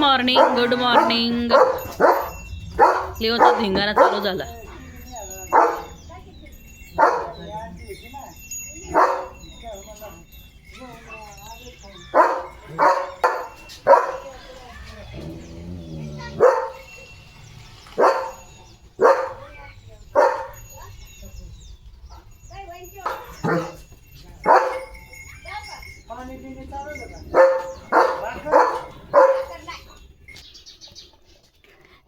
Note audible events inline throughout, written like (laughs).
Morning good morning लिओचा धिंगाणा चालू झाला.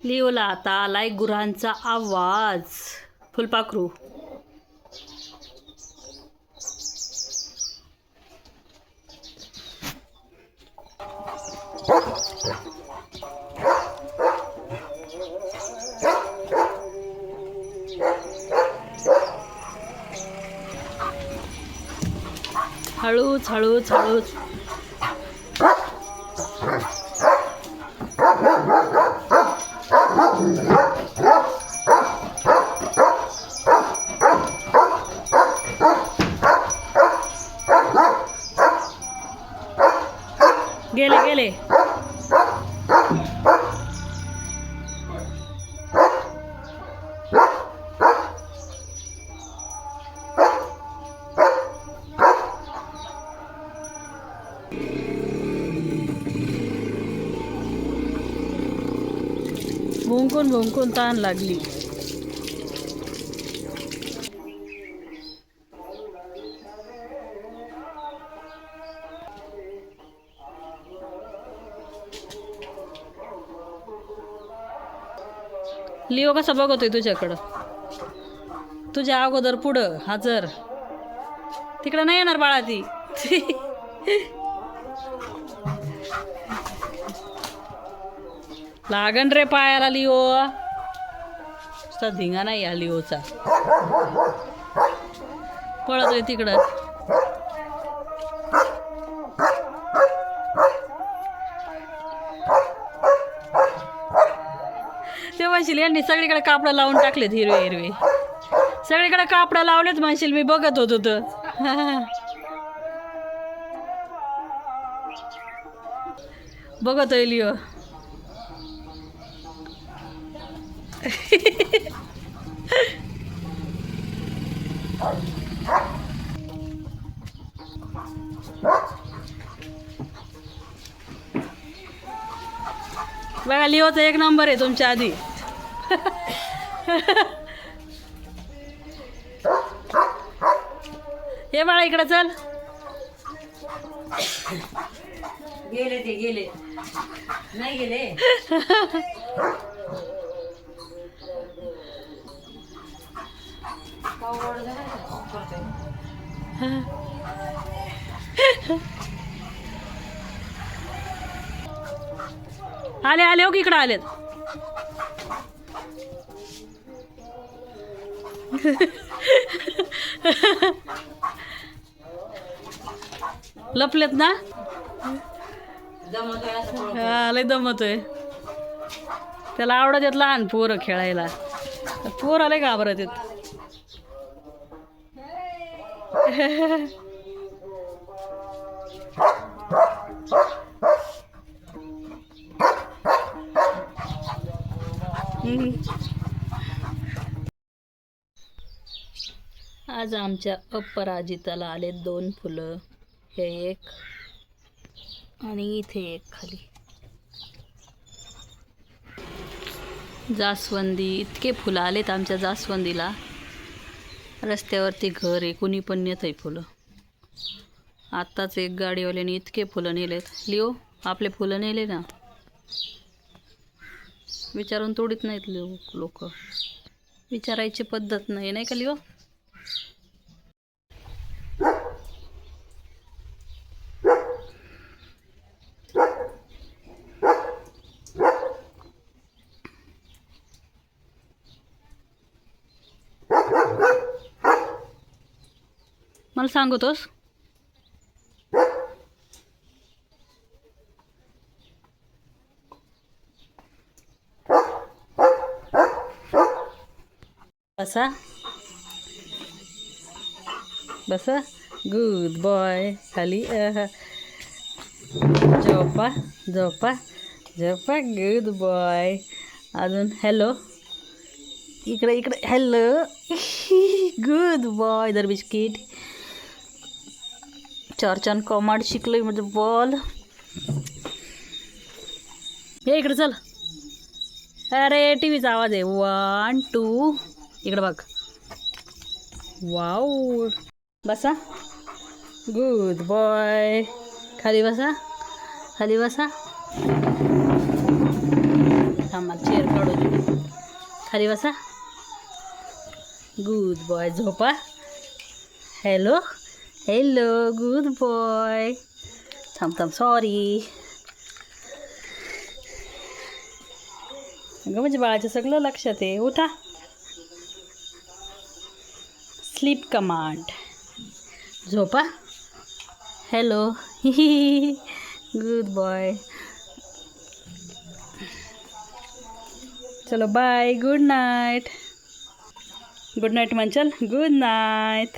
लिओला आता आलाय गुरांचा आवाज. फुलपाखरू. हळूच हळूच हळूच. गेले गेले भुंकून भुंकून ताण लिओ कसा बघतोय तुझ्याकडं? तुझ्या अगोदर पुढं हजर. तिकडं नाही येणार बाळा ती. लागण रे पायाला लिओ. धिंगा नाही या लिओचा. पळतोय तिकडं ते म्हणशील यांनी सगळीकडे कापडं लावून टाकलेत हिरवे हिरवे. सगळीकडे कापडं लावलेत म्हणशील मी बघत होतो तर. (laughs) बघत आहे लिओ बघा लिओचा एक नंबर आहे तुमच्या आधी. (laughs) हे बाळा इकडं चल. गेले ते गेले. नाही गेले. आले आले हो की इकडं आलेत. (laughs) लपलेत ना? हा, लय दमतोय. त्याला आवडत येत लहान पोरं खेळायला. पोरं लय घाबरत येत (laughs) आज आमच्या अपराजिताला आले दोन फुलं. हे एक आणि इथे एक खाली. जास्वंदी इतके फुलं आलेत आमच्या जास्वंदीला. रस्त्यावरती घर आहे कुणी पण नेत आहे फुलं. आत्ताच एक गाडीवाल्याने इतके फुलं नेलेत. लिओ आपले फुलं नेले ना? विचारून तोडीत नाहीत लोक. लोक विचारायची पद्धत नाही नाही का लिओ? मला सांगतोस. बसा. बसा. गुड बॉय खाली. झोपा झोपा. झोपा गुड बॉय अजून हॅलो इकडे इकडे. हॅलो गुड बॉय दर बिस्किट चार चार कॉमाड शिकलोय म्हणजे बॉल हे इकडे चल. अरे टी व्हीचा आवाज आहे. वन टू इकडे बघ. वाव बसा. गुड बॉय खाली बसा. खाली बसा. थांबा चेअर काढू दे. खाली बसा. गुड बॉय झोपा. हॅलो हॅलो गुड बॉय थांब थांब सॉरी अगं म्हणजे बाळाच्या सगळं लक्षात आहे. उठा. स्लीप कमांड झोपा. हॅलो गुड बॉय चलो bye good night good night म्हणचल good night